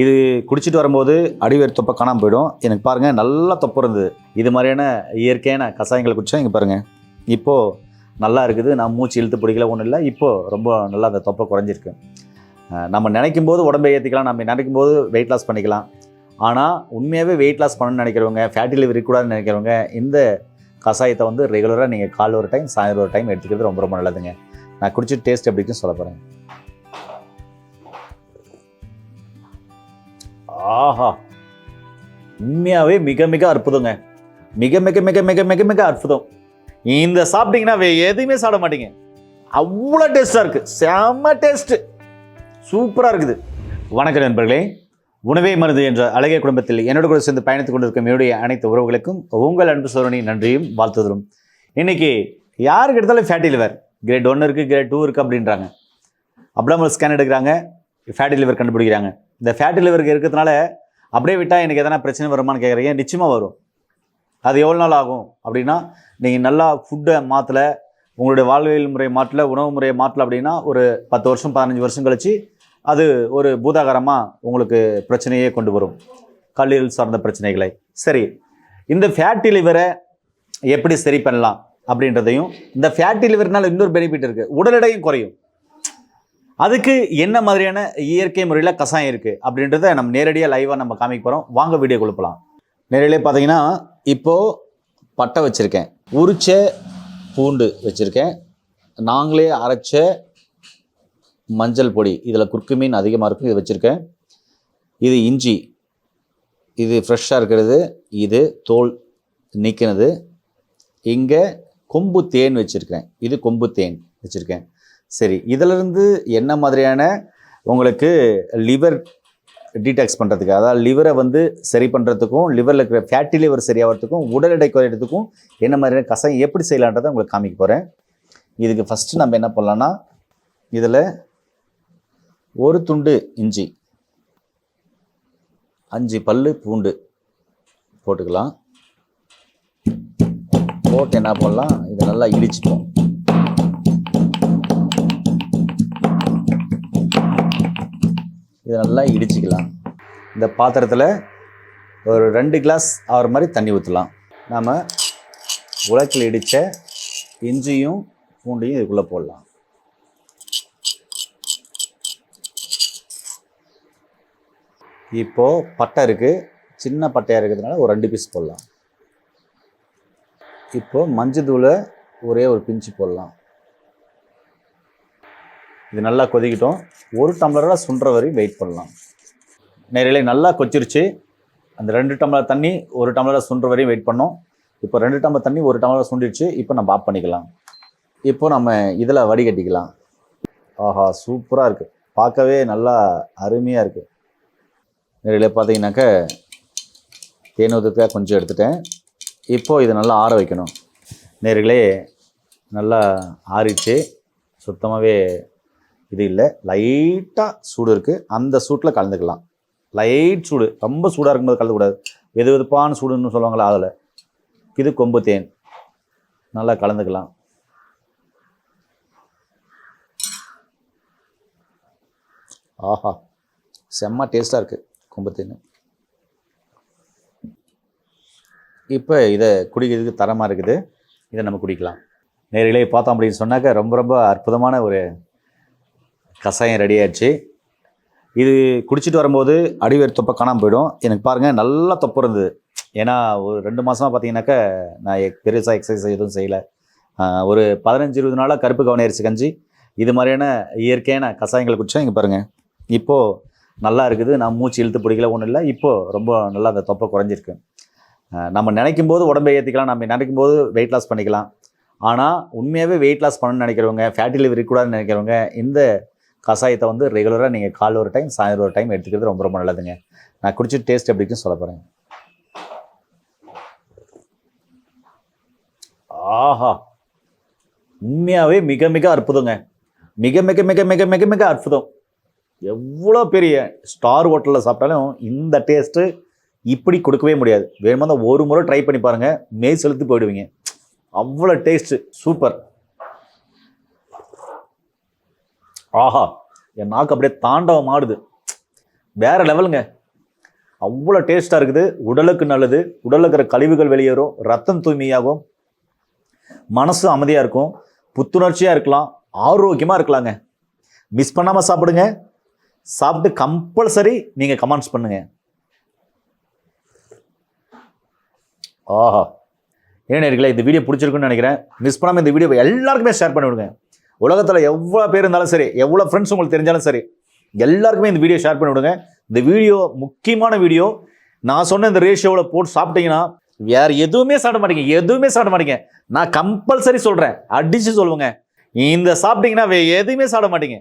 இது குடிச்சிட்டு வரும்போது அடிவேர் தொப்பை காணாமல் போயிடும். எனக்கு பாருங்கள் நல்லா தொப்பை இருந்தது. இது மாதிரியான இயற்கையான கஷாயங்களை குடித்தோம் இங்கே பாருங்கள் இப்போது நல்லா இருக்குது. நான் மூச்சு இழுத்து பிடிக்கல ஒன்றும் இல்லை. இப்போது ரொம்ப நல்லா அந்த தொப்பை குறைஞ்சிருக்கு. நம்ம நினைக்கும் போது உடம்பை ஏற்றிக்கலாம் நம்ம நினைக்கும் போது வெயிட் லாஸ் பண்ணிக்கலாம். ஆனால் உண்மையாகவே வெயிட் லாஸ் பண்ணணும்னு நினைக்கிறவங்க ஃபேட்டி லிவர் இருக்கக்கூடாதுன்னு நினைக்கிறவங்க இந்த கஷாயத்தை வந்து ரெகுலராக நீங்கள் கால் ஒரு டைம் சாயந்தரம் ஒரு டைம் எடுத்துக்கிறது ரொம்ப ரொம்ப நல்லதுங்க. நான் குடிச்சிட்டு டேஸ்ட் எப்படி இருக்குன்னு சொல்ல போகிறேன் ஆஹா. உண்மையாகவே மிக மிக அற்புதங்க. மிக மிக மிக மிக மிக மிக அற்புதம். இந்த சாப்பிட்டீங்கன்னா எதுவுமே சாப்பிட மாட்டீங்க. அவ்வளோ டேஸ்ட்டாக இருக்குது செம்ம டேஸ்ட்டு சூப்பராக இருக்குது. வணக்கம் நண்பர்களே. உணவே மருந்து என்ற அழகிய குடும்பத்தில் என்னோட கூட சேர்ந்து பயணித்துக் கொண்டிருக்கும் என்னுடைய அனைத்து உறவுகளுக்கும் உங்கள் அன்பு சோரணி நன்றியும் வாழ்த்துதலும். இன்றைக்கி யாருக்கு எடுத்தாலும் ஃபேட்டி லிவர் கிரேட் ஒன்று இருக்குது கிரேட் டூ இருக்குது அப்படின்றாங்க. அப்டாமல் ஸ்கேன் எடுக்கிறாங்க. ஃபேட்டி லிவர் கண்டுபிடிக்கிறாங்க. இந்த ஃபேட்டி லிவருக்கு இருக்கிறதுனால அப்படியே விட்டால் எனக்கு எதனா பிரச்சனை வருமான்னு கேட்குறீங்க நிச்சயமாக வரும். அது எவ்வளோ நாள் ஆகும்? அப்படின்னா நீங்கள் நல்லா ஃபுட்டை மாற்றலை உங்களுடைய வாழ்வியல் முறை மாற்றல உணவு முறையை மாற்றல அப்படின்னா ஒரு பத்து வருஷம் பதினஞ்சு வருஷம் கழித்து அது ஒரு பூதாகரமாக உங்களுக்கு பிரச்சனையே கொண்டு வரும். கல்லீரல் சார்ந்த பிரச்சனைகளை. சரி. இந்த ஃபேட்டி லிவரை எப்படி சரி பண்ணலாம் அப்படின்றதையும் இந்த ஃபேட்டி லிவர்னால இன்னொரு பெனிஃபிட் இருக்குது உடல் எடையும் குறையும். அதுக்கு என்ன மாதிரியான இயற்கை முறையில் கஷாயம் இருக்குது அப்படின்றத நம்ம நேரடியாக லைவாக நம்ம காமிக்க போகிறோம் வாங்க வீடியோ கொடுப்பலாம் நேரடியாக பார்த்தீங்கன்னா இப்போது பட்டை வச்சுருக்கேன். உரிச்ச பூண்டு வச்சுருக்கேன். நாங்களே அரைச்ச மஞ்சள் பொடி இதில் குறுக்கு மீன் அதிகமாக இருக்கும் இது வச்சுருக்கேன். இது இஞ்சி இது ஃப்ரெஷ்ஷாக இருக்கிறது இது தோல் நீக்கினது. இங்கே கொம்பு தேன் வச்சுருக்கேன் இது கொம்பு தேன் வச்சுருக்கேன். சரி இதிலிருந்து என்ன மாதிரியான உங்களுக்கு லிவர் டீடாக்ஸ் பண்ணுறதுக்கு அதாவது லிவரை வந்து சரி பண்ணுறதுக்கும் லிவரில் இருக்கிற ஃபேட்டி லிவர் சரியாகிறதுக்கும் உடல் எடை குறையிறதுக்கும் என்ன மாதிரியான கசாயம் எப்படி செய்யலான்றதை உங்களுக்கு காமிக்க போகிறேன் இதுக்கு ஃபஸ்ட்டு நம்ம என்ன பண்ணலான்னா இதில் ஒரு துண்டு இஞ்சி அஞ்சு பல் பூண்டு போட்டுக்கலாம். போட்டு என்ன பண்ணலாம் இதை நல்லா இடிச்சுப்போம். இதை நல்லா இடிச்சிக்கலாம். இந்த பாத்திரத்தில் ஒரு ரெண்டு கிளாஸ் ஆகிற மாதிரி தண்ணி ஊற்றலாம் நாம் உலக்கில் இடித்த இஞ்சியும் பூண்டையும் இதுக்குள்ளே போடலாம். இப்போது பட்டை இருக்குது சின்ன பட்டையாக இருக்கிறதுனால ஒரு ரெண்டு பீஸ் போடலாம். இப்போது மஞ்சத்தூளை ஒரே ஒரு பிஞ்சு போடலாம். இது நல்லா கொதிக்கிட்டோம். ஒரு டம்ளராக சுண்டுற வரையும் வெயிட் பண்ணலாம். நேரிலே நல்லா கொச்சிருச்சு. அந்த ரெண்டு டம்ளர் தண்ணி ஒரு டம்ளராக சுண்டுற வரையும் வெயிட் பண்ணோம். இப்போ ரெண்டு டம்ளர் தண்ணி ஒரு டம்ளராக சுண்டிடுச்சு இப்போ நம்ம ஆஃப் பண்ணிக்கலாம். இப்போ நம்ம இதில் வடிகட்டிக்கலாம். ஆஹா சூப்பராக இருக்குது பார்க்கவே நல்லா அருமையாக இருக்குது நேரிலே பார்த்தீங்கன்னாக்க தேனூதுக்காக கொஞ்சம் எடுத்துட்டேன். இப்போது இதை நல்லா ஆற வைக்கணும். நேர்களே நல்லா ஆறிச்சு சுத்தமாகவே இது இல்லை. லைட்டாக சூடு இருக்குது அந்த சூட்டில் கலந்துக்கலாம். லைட் சூடு. ரொம்ப சூடாக இருக்கும்போது கலந்துக்கூடாது. வெது வெதுப்பான சூடுன்னு சொல்லுவாங்களா அதில். இது கொம்பு தேன். நல்லா கலந்துக்கலாம். ஆஹா. செம்ம டேஸ்ட்டாக இருக்குது கொம்பு தேன் இப்போ இதை குடிக்கிறதுக்கு தரமாக இருக்குது. இதை நம்ம குடிக்கலாம். நேரிலே பார்த்தோம் அப்படின்னு சொன்னாக்க ரொம்ப ரொம்ப அற்புதமான ஒரு கஷாயம் ரெடி ஆயிடுச்சு. இது குடிச்சிட்டு வரும்போது அடிவேர் தொப்பை காணாமல் போயிடும். எனக்கு பாருங்கள் நல்லா தொப்பை இருந்தது. ஏன்னா ஒரு ரெண்டு மாதமாக பார்த்தீங்கன்னாக்கா நான் எக்- பெருசாக எக்ஸசைஸ் எதுவும் செய்யலை. ஒரு பதினஞ்சு இருபது நாளாக கருப்பு கவனியரிசி கஞ்சி இது மாதிரியான இயற்கையான கஷாயங்களை குடித்தா இங்கே பாருங்கள் இப்போது நல்லா இருக்குது. நான் மூச்சு இழுத்து பிடிக்கல ஒன்றும் இல்லை. இப்போது ரொம்ப நல்லா அந்த தொப்பை குறைஞ்சிருக்கு. நம்ம நினைக்கும் போது உடம்பை ஏற்றிக்கலாம் நம்ம நினைக்கும் போது வெயிட் லாஸ் பண்ணிக்கலாம். ஆனால் உண்மையாகவே வெயிட் லாஸ் பண்ணணும்னு நினைக்கிறவங்க ஃபேட்டி லிவர் இருக்கக்கூடாதுன்னு நினைக்கிறவங்க இந்த கஷாயத்தை வந்து ரெகுலராக நீங்கள் காலைல ஒரு டைம் சாயந்தரம் ஒரு டைம் எடுத்துக்கிறது ரொம்ப ரொம்ப நல்லதுங்க. நான் குடிச்சு டேஸ்ட் எப்படி இருக்குன்னு சொல்ல போகிறேன் ஆஹா! உண்மையாகவே மிக மிக அற்புதங்க. மிக மிக மிக மிக மிக மிக அற்புதம். எவ்வளோ பெரிய ஸ்டார் ஹோட்டலில் சாப்பிட்டாலும் இந்த டேஸ்ட்டு இப்படி கொடுக்கவே முடியாது. வேணுமா தான் ஒரு முறை ட்ரை பண்ணி பாருங்கள் மெய் செலுத்து போயிடுவீங்க. அவ்வளோ டேஸ்ட்டு சூப்பர் ஆஹா என் நாக்கு அப்படியே தாண்டவம் ஆடுது. வேற லெவலுங்க. அவ்வளோ டேஸ்ட்டாக இருக்குது. உடலுக்கு நல்லது. உடலில் இருக்கிற கழிவுகள் வெளியேறும். ரத்தம் தூய்மையாகும். மனசு அமைதியாக இருக்கும். புத்துணர்ச்சியாக இருக்கலாம். ஆரோக்கியமாக இருக்கலாங்க. மிஸ் பண்ணாமல் சாப்பிடுங்க. சாப்பிட்டு கம்பல்சரி நீங்கள் கமெண்ட்ஸ் பண்ணுங்க. ஆஹா. ஏன் இருக்கல இந்த வீடியோ பிடிச்சிருக்குன்னு நினைக்கிறேன். மிஸ் பண்ணாமல் இந்த வீடியோ எல்லாருக்குமே ஷேர் பண்ணிவிடுங்க. உலகத்தில் எவ்வளோ பேர் இருந்தாலும் சரி எவ்வளோ ஃப்ரெண்ட்ஸ் உங்களுக்கு தெரிஞ்சாலும் சரி எல்லாருக்குமே இந்த வீடியோ ஷேர் பண்ணி விடுங்க இந்த வீடியோ முக்கியமான வீடியோ நான் சொன்ன இந்த ரேஷியோவில் போட்டு சாப்பிட்டீங்கன்னா வேற எதுவுமே சாப்பிட மாட்டீங்க எதுவுமே சாப்பிட மாட்டீங்க. நான் கம்பல்சரி சொல்கிறேன் அடிச்சு சொல்லுவேங்க. இந்த சாப்பிட்டீங்கன்னா எதுவுமே சாப்பிட மாட்டீங்க.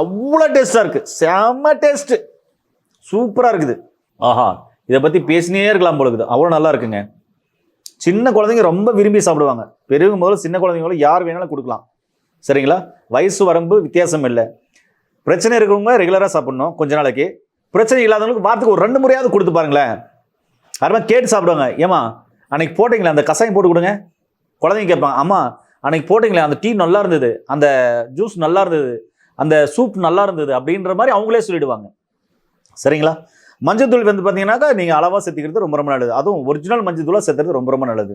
அவ்வளோ டேஸ்ட்டாக இருக்குது செம்ம டேஸ்ட்டு சூப்பராக இருக்குது. ஆஹா இதை பற்றி பேசினே இருக்கலாம் போல இருக்குது. அவ்வளோ நல்லா இருக்குங்க. சின்ன குழந்தைங்க ரொம்ப விரும்பி சாப்பிடுவாங்க. பெரியவங்க முதல்ல சின்ன குழந்தைங்களும் யார் வேணாலும் கொடுக்கலாம். சரிங்களா? வயசு வரம்பு வித்தியாசம் இல்லை. பிரச்சனை இருக்கிறவங்க ரெகுலராக சாப்பிடணும் கொஞ்ச நாளைக்கு. பிரச்சனை இல்லாதவங்களுக்கு வாரத்துக்கு ஒரு ரெண்டு முறையாவது கொடுத்து பாருங்களேன். அது கேட்டு சாப்பிடுவாங்க. ஏமா அன்னைக்கு போட்டிங்களே அந்த கசாயம் போட்டு கொடுங்க. குழந்தைங்க கேட்பாங்க அம்மா அன்னைக்கு போட்டிங்களே அந்த டீ நல்லா இருந்தது அந்த ஜூஸ் நல்லா இருந்தது அந்த சூப் நல்லா இருந்தது அப்படின்ற மாதிரி அவங்களே சொல்லிடுவாங்க. சரிங்களா? மஞ்சள் தூள் வந்து பார்த்தீங்கன்னாக்கா நீங்கள் அளவாக சேர்த்துக்கிறது ரொம்ப ரொம்ப நல்லது. அதுவும் ஒரிஜினல் மஞ்சள் தூளாக சேர்த்துறது ரொம்ப ரொம்ப நல்லது.